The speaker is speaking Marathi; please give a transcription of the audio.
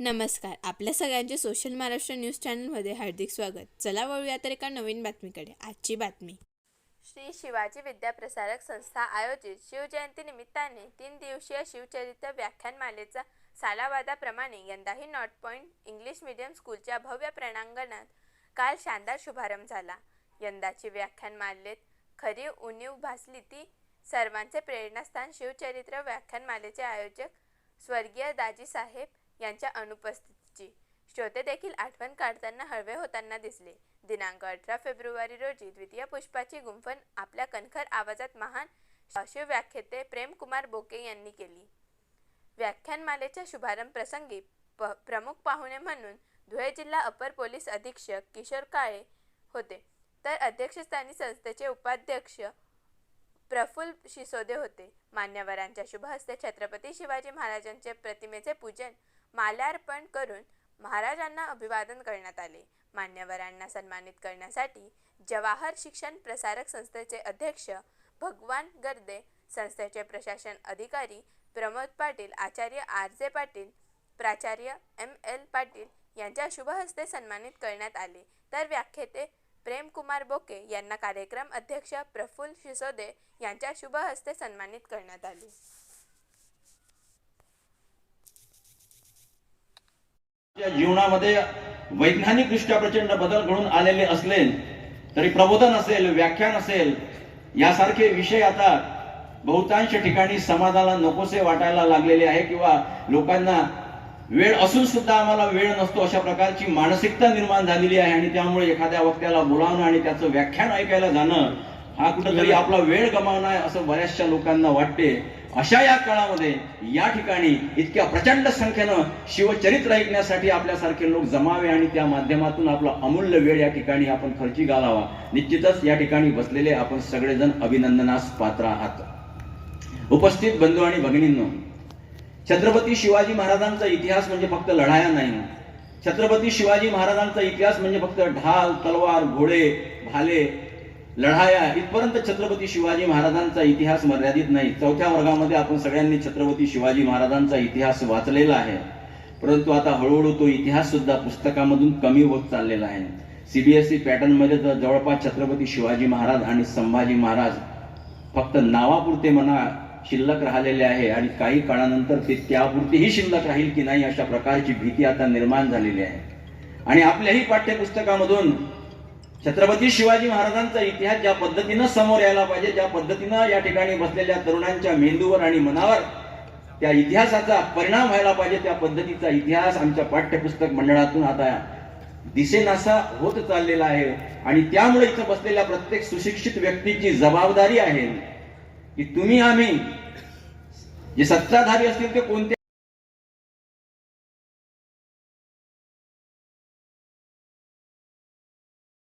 नमस्कार. आपल्या सगळ्यांचे सोशल महाराष्ट्र न्यूज चॅनलमध्ये हार्दिक स्वागत. चला वळूया तर एका नवीन बातमीकडे. आजची बातमी. श्री शिवाजी विद्याप्रसारक संस्था आयोजित शिवजयंती निमित्ताने तीन दिवसीय शिवचरित्र व्याख्यानमालेचा सालावादाप्रमाणे यंदाही नॉर्थ पॉईंट इंग्लिश मीडियम स्कूलच्या भव्य प्रणांगणात काल शानदार शुभारंभ झाला. यंदाची व्याख्यानमालेत खरी उणीव भासली ती सर्वांचे प्रेरणास्थान शिवचरित्र व्याख्यानमालेचे आयोजक स्वर्गीय दाजीसाहेब यांच्या अनुपस्थितीची. श्रोते देखील आठवण काढताना हळवे होताना दिसले. दिनांक अठरा फेब्रुवारी रोजी द्वितीय पुष्पाची गुंफण आपल्या कणखर आवाजात महान शिवव्याख्येते प्रेमकुमार बोके यांनी केली. व्याख्यानमालेच्या शुभारंभ प्रसंगी प प्रमुख पाहुणे म्हणून धुळे जिल्हा अपर पोलीस अधीक्षक किशोर काळे होते. तर अध्यक्षस्थानी संस्थेचे उपाध्यक्ष प्रफुल्ल शिसोदे होते. मान्यवरांच्या शुभहस्ते छत्रपती शिवाजी महाराजांचे प्रतिमेचे पूजन माल्यार्पण करून महाराजांना अभिवादन करण्यात आले. मान्यवरांना सन्मानित करण्यासाठी जवाहर शिक्षण प्रसारक संस्थेचे अध्यक्ष भगवान गर्दे संस्थेचे प्रशासन अधिकारी प्रमोद पाटील आचार्य आर जे पाटील प्राचार्य एम एल पाटील यांच्या शुभ हस्ते सन्मानित करण्यात आले. तर व्याख्येते प्रेमकुमार बोके यांना कार्यक्रम अध्यक्ष प्रफुल्ल शिसोदे यांच्या शुभ हस्ते सन्मानित करण्यात आले. जीवनामध्ये वैज्ञानिकदृष्ट्या प्रचंड बदल घडून आलेले असले तरी प्रबोधन असेल व्याख्यान असेल यासारखे विषय आता बहुतांश ठिकाणी समाजाला नकोसे वाटायला लागलेले आहे किंवा लोकांना वेळ असून सुद्धा आम्हाला वेळ नसतो अशा प्रकारची मानसिकता निर्माण झालेली आहे आणि त्यामुळे एखाद्या वक्त्याला बोलावणं आणि त्याचं व्याख्यान ऐकायला जाणं हा कुठंतरी आपला वेळ गमावणं आहे असं बऱ्याचशा लोकांना वाटते. अशा या काळामध्ये या ठिकाणी इतक्या प्रचंड संख्येनं शिवचरित्र ऐकण्यासाठी आपल्यासारखे लोक जमावे आणि त्या माध्यमातून आपला अमूल्य वेळ या ठिकाणी आपण खर्ची घालावा. निश्चितच या ठिकाणी बसलेले आपण सगळेजण अभिनंदनास पात्र आहात. उपस्थित बंधू आणि भगिनींनो छत्रपती शिवाजी महाराजांचा इतिहास म्हणजे फक्त लढाया नाही. छत्रपती शिवाजी महाराजांचा इतिहास म्हणजे फक्त ढाल तलवार घोडे भाले लढाया इथपर्यंत छत्रपती शिवाजी महाराजांचा इतिहास मर्यादित नाही. चौथ्या वर्गामध्ये आपण सगळ्यांनी छत्रपती शिवाजी महाराजांचा इतिहास वाचलेला आहे. परंतु आता हळूहळू तो इतिहास सुद्धा पुस्तकामधून कमी होत चाललेला आहे. सीबीएसई पॅटर्नमध्ये तर जवळपास छत्रपती शिवाजी महाराज आणि संभाजी महाराज फक्त नावापुरते म्हणा शिल्लक राहिलेले आहे आणि काही काळानंतर ते त्यापुरतेही शिल्लक राहील की नाही अशा प्रकारची भीती आता निर्माण झालेली आहे. आणि आपल्याही पाठ्यपुस्तकामधून छत्रपती शिवाजी महाराजांचा इतिहास ज्या पद्धतीनं समोर यायला पाहिजे ज्या पद्धतीनं या ठिकाणी बसलेल्या तरुणांच्या मेंदूवर आणि मनावर त्या इतिहासाचा परिणाम व्हायला पाहिजे त्या पद्धतीचा इतिहास आमच्या पाठ्यपुस्तक मंडळातून आता दिसेनासा होत चाललेला आहे. आणि त्यामुळे इथं बसलेल्या प्रत्येक सुशिक्षित व्यक्तीची जबाबदारी आहे. की तुम्ही आम्ही जे सत्ताधारी असतील ते कोणते